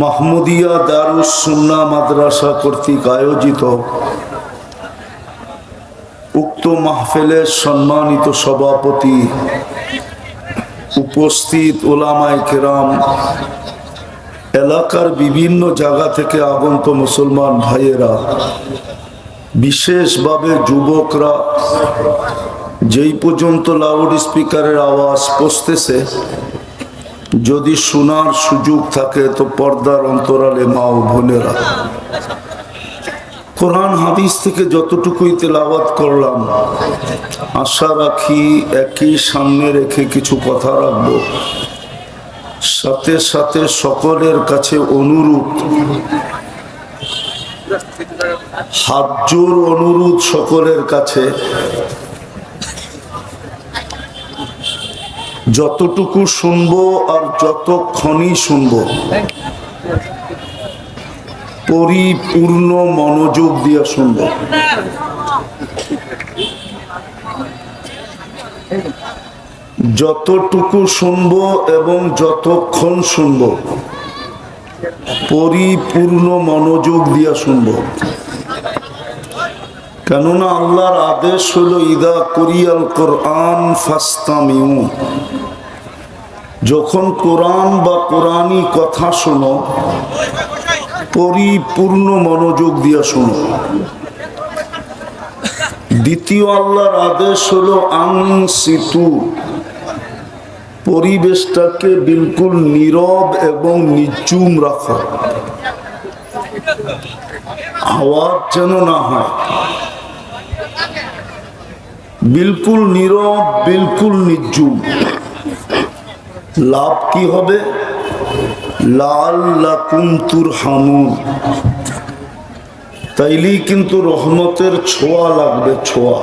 মাহমুদিয়া দারুস সুন্না মাদ্রাসা কর্তৃক আয়োজিত উক্ত মাহফেলের সম্মানিত সভাপতি উপস্থিত ওলামায় কেরাম, এলাকার বিভিন্ন জায়গা থেকে আগন্ত মুসলমান ভাইয়েরা, বিশেষভাবে যুবকরা যেই পর্যন্ত লাউড স্পিকারের আওয়াজ পৌঁছতেছে যদি শোনার সুযোগ থাকে তো পর্দার অন্তরালে মা ও বোনেরা। কোরআন হাদিস থেকে যতটুকুই তেলাওয়াত করলাম, আশা রাখি একই সামনে রেখে কিছু কথা রাখব। সাথে সাথে সকলের কাছে অনুরোধ, হাত জোর অনুরোধ সকলের কাছে। যতটুকু শুনব আর যতক্ষণই শুনব পরিপূর্ণ মনোযোগ দিয়ে শুনব। যতটুকু শুনব এবং যতক্ষণ শুনব পরিপূর্ণ মনোযোগ দিয়ে শুনব। কেননা আল্লাহর আদেশ হলো, ইদা কোরিয়াল কোরআন ফাস্তামিউ। যখন কোরআন বা কোরআনই কথা শোনো, পরিপূর্ণ মনোযোগ দিয়া শোনো। দ্বিতীয় আল্লাহর আদেশ হলো, আংসিতু। পরিবেশটাকে বিলকুল নীরব এবং নিচুম রাখো। আওয়াজ যেন না হয়। বিলকুল নীরব, বিলকুল নির্জুম। লাভ কি হবে? লাল লাকুমতুর হামুন তাইলেই কিন্তু রহমতের ছোঁয়া লাগবে, ছোঁয়া।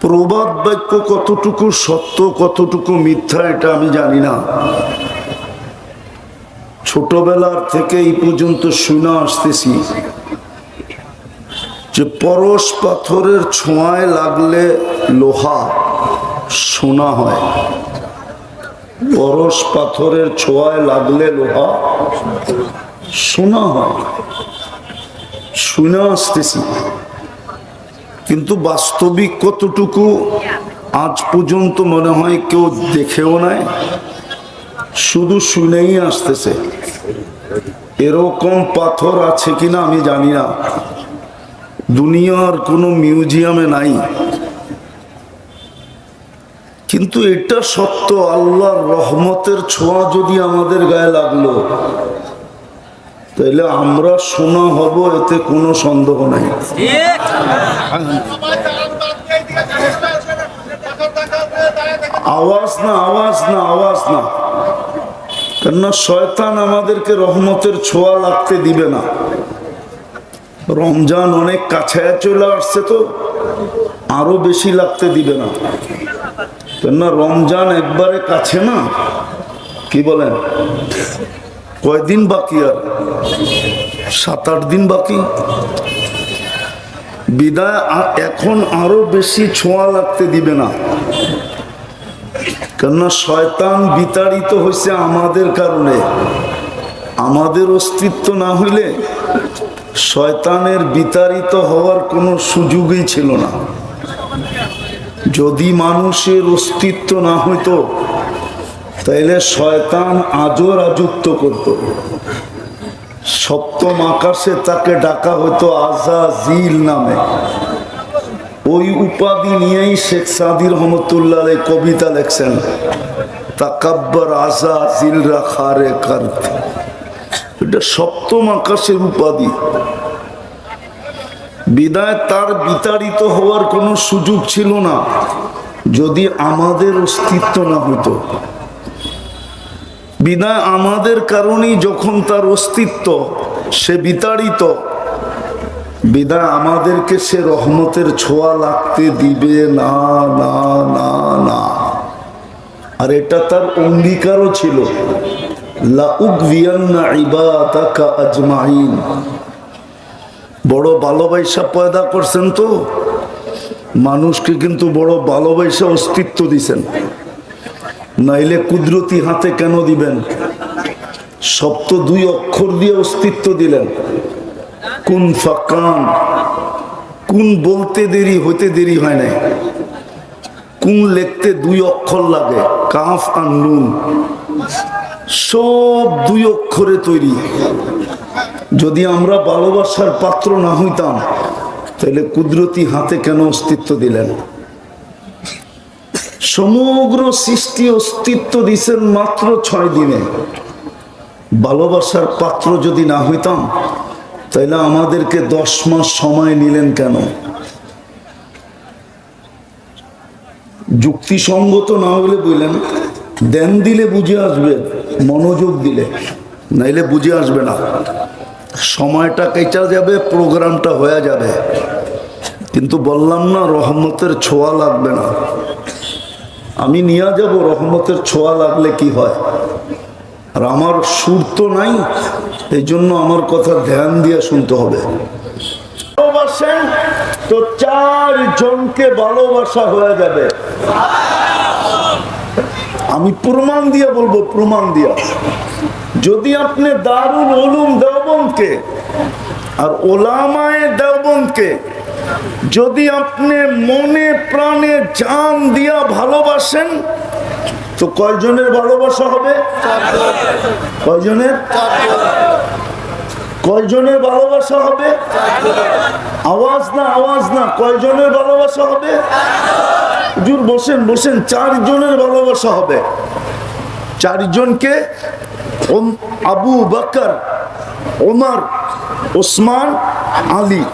প্রবাদ বাক্য কতটুকু সত্য, কতটুকু মিথ্যা, এটা আমি জানি না। ছোটবেলার থেকে এই পর্যন্ত শুনে আসতেছি। যে পরশ পাথরের ছোঁয়ায় লাগলে লোহা, সোনা হয়। পরশ পাথরের ছোঁয়ায় লাগলে লোহা, সোনা হয়। শুনে আসতেছি। কিন্তু বাস্তবিক কতটুকু আজ পর্যন্ত মনে হয় কেউ দেখেও নাই। শুধু শুনেই আসতেছে। এরকম পাথর আছে কিনা আমি জানি না। দুনিয়ার কোনো মিউজিয়ামে নাই। কিন্তু এটা সত্য, আল্লাহর রহমতের ছোঁয়া যদি আমাদের গায়ে লাগল, তাহলে আমরা শোনা হব, এতে কোনো সন্দেহ নাই। আওয়াজ না আওয়াজ না আওয়াজ না। কেননা শয়তান আমাদেরকে রহমতের ছোঁয়া লাগতে দিবে না। রমজান অনেক কাছে চলে আসছে তো, আরও বেশি লাগতে দিবে না। কেননা রমজান একবারে কাছে না, কি বলেন? কয়দিন বাকি আর? সাত আট দিন বাকি। বিদায় এখন আরও বেশি ছোঁয়া লাগতে দিবে না। কেননা শয়তান বিতাড়িত হয়েছে আমাদের কারণে। আমাদের অস্তিত্ব না হইলে শয়তানের বিতাড়িত হওয়ার কোনো সুযোগই ছিল না। যদি মানুষের অস্তিত্ব না হইতো, তাইলে শয়তান আজও রাজত্ব করত। সপ্তম আকাশে তাকে ডাকা হতো আজাজিল নামে। ওই উপাধি নিয়েই শেখ সাদির রহমতুল্লাহ কবিতা লেখছেন, তাকাব্বর আজাজিল রাখারে কারতে। এটা সপ্তম আকাশের উপাধি। বিদায় তার বিতাড়িত হওয়ার কোনো সুযোগ ছিল না, যদি আমাদের অস্তিত্ব না হতো। বিদায় আমাদের কারণেই যখন তার অস্তিত্ব, সে বিতাড়িত, বিদায় আমাদেরকে সে রহমতের ছোঁয়া লাগতে দিবে। না না না না। আর এটা তার অঙ্গীকারও ছিল। বড় ভালোবাসা পয়দা করছেন তো? মানুষকে কিন্তু বড় ভালোবাসা অস্তিত্ব দিছেন। নাইলে কুদরতি হাতে কেন দিবেন? সব তো দুই অক্ষর দিয়ে অস্তিত্ব দিলেন। কোন ফাকান, কোন বলতে দেরি, হইতে দেরি হয় নাই। কোন লিখতে দুই অক্ষর লাগে, কাফ আর নুন। সব দুই অক্ষরে তৈরি। যদি আমরা ভালোবাসার পাত্র না হইতাম, তাহলে কুদরতি হাতে কেন অস্তিত্ব দিলেন? সমগ্র সৃষ্টি অস্তিত্ব দিছেন মাত্র ছয় দিনে। ভালোবাসার পাত্র যদি না হইতাম, তাহলে আমাদেরকে দশ মাস সময় নিলেন কেন? যুক্তিসঙ্গত না হলে বললেন, দেন দিলে বুঝে আসবে। মনোযোগ দিলে, নাইলে বুঝে আসবে না। সময়টা কেচা যাবে, প্রোগ্রামটা হয়ে যাবে। কিন্তু বললাম না, রহমতের ছোঁয়া লাগবে না। আমি নিয়ে যাব, রহমতের ছোঁয়া লাগলে কি হয়? আর আমার সুর তো নাই এই জন্য আমার কথা ধ্যান দিয়ে শুনতে হবে। ভালোবাসেন, তো চার জনকে ভালোবাসা হয়ে যাবে। আমি প্রমাণ দিয়ে বলব, প্রমাণ দিয়া। যদি আপনি দারুল উলুম দেওবন্দকে আর ওলামায় দেওবন্দকে যদি আপনি মনে প্রাণে জান দিয়া ভালোবাসেন, তো কয়জনের ভালোবাসা হবে? কয়জনের? কয়জনের ভালোবাসা হবে? আওয়াজ না আওয়াজ না, কয়জনের ভালোবাসা হবে? হুজুর বসেন বসেন, চারজনের ভালোবাসা হবে। চারজনকে আবু বকর, ওমর, ওসমান, আলী।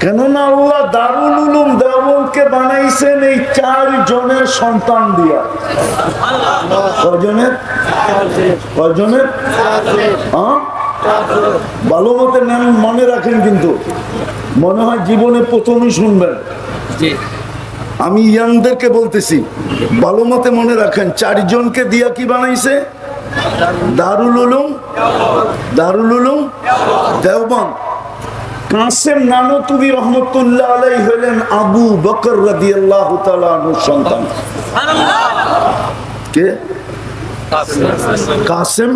কেননা আল্লাহ দারুল উলুম দেওবনকে বানাইছেন এই চার জনের সন্তান দিয়া। কজনের কজনের হ্যাঁ? মনে রাখেন কিন্তু। মনে হয় জীবনে প্রথমই শুনবেন। আমি ইয়াংদেরকে বলতেছি, ভালো মতে মনে রাখেন, চারজনকে দিয়া কি বানাইছে? দারুল উলুম দারুল উলুম দেওবন কাসেম নানতুবি রহমতুল্লাহ আলাই হলেন আবু বকর তাআলা আনহুর সন্তান। কে? কাসেম?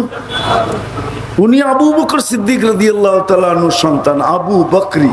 উনি আবু বকর সিদ্দিক তাআলা আনহুর সন্তান, আবু বকরি।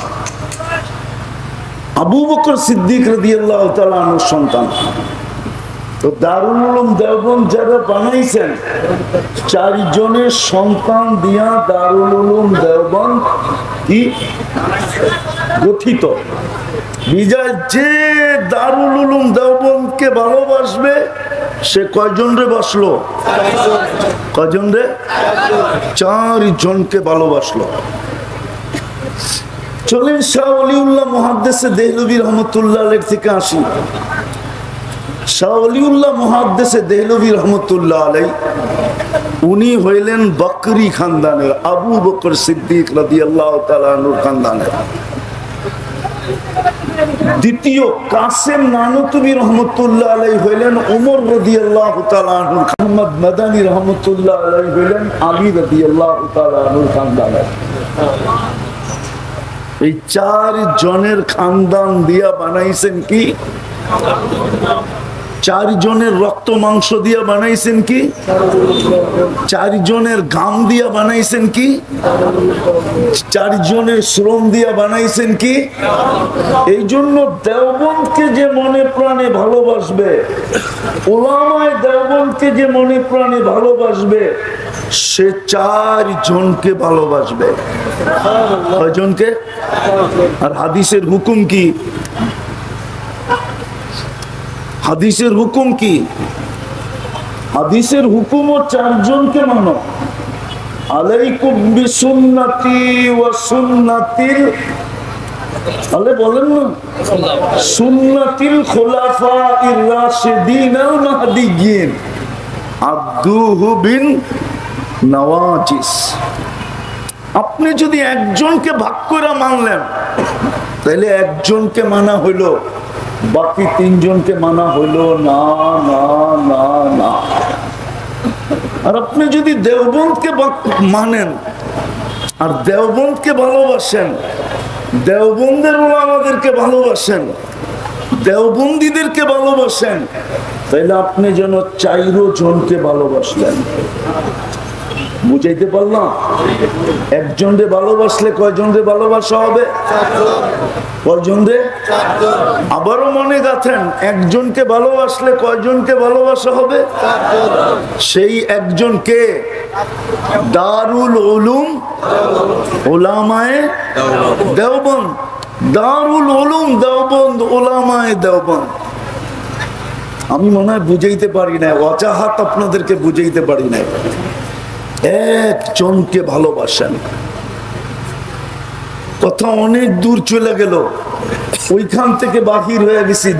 আবু বকর সিদ্দিক রাদিয়াল্লাহু তাআলা সন্তান। তো দারুল উলুম দেওবন্দ যারা বানাইছেন, চারজনের সন্তান দিয়া দারুল উলুম দেওবন্দ কি? গঠিত। বিজয় যে দারুল উলুম দেওবন্দকে ভালোবাসবে, সে কয়জন রে বাসলো? কয়জন রে? চার জনকে ভালোবাসলো। চলেন শাহ অলিউল্লাহ মহাদ্দেশে দেহলবী রহমতুল্লাহ থেকে আসি। শাহ অলিউল্লাহ মহাদ্দেশে দেহলবী রহমতুল্লাহ আলাই, উনি হইলেন বকরি খানদানের, আবু বকর সিদ্দিক রাদি আল্লাহ তালুর খানদানের। দ্বিতীয় কাসেম নানতুবি রহমতুল্লাহ আলাই হইলেন ওমর রদি আল্লাহ তালুর মোহাম্মদ মাদানী রহমতুল্লাহ আলাই হইলেন আলী রদি আল্লাহ তালুর খানদানের এই চার জনের খানদান দিয়া বানাইছেন কি? চার জনের রক্ত মাংস দিয়া বানাইছেন কি? চার জনের ঘাম দিয়া বানাইছেন কি? চার জনের শ্রম দিয়া বানাইছেন কি? এই জন্য দেওবন্দকে যে মনে প্রাণে ভালোবাসবে, ওলামায় দেওবন্দকে যে মনে প্রাণে ভালোবাসবে, সে চার জনকে ভালোবাসবে। কয়জনকে? আর হাদিসের হুকুম কি? হাদিসের হুকুম কি? হাদিসের হুকুম ও চারজনকে মানো। আলাইকুম খোলাফা নওয়াজিস। আপনি যদি একজনকে ভাগ করে মানলেন, তাহলে একজনকে মানা হইল বাকি তিনজনকে মানা হইল, না না না না। আর আপনি যদি দেওবন্দকে মানেন, আর দেওবন্দকে ভালোবাসেন, দেওবন্দের আমাদেরকে ভালোবাসেন, দেওবন্দিদেরকে ভালোবাসেন, তাইলে আপনি যেন চাইরো জনকে ভালোবাসলেন। বুঝাইতে পারলাম? একজন রে ভালোবাসলে কয়জন রে ভালোবাসা হবে? আবারও মনে গাথেন একজনকে ভালোবাসলে কয়জনকে ভালোবাসা হবে? সেই একজনকে দারুল উলুম ওলামায়ে দেওবন্দ, দারুল উলুম দেওবন্দ ওলামায় দেওবন্দ। আমি মনে হয় বুঝাইতে পারি না অজাহাত আপনাদেরকে বুঝাইতে পারি না একজনকে ভালোবাসেন। কথা অনেক দূর চলে গেল। ওইখান থেকে বাহির হয়ে গেছি।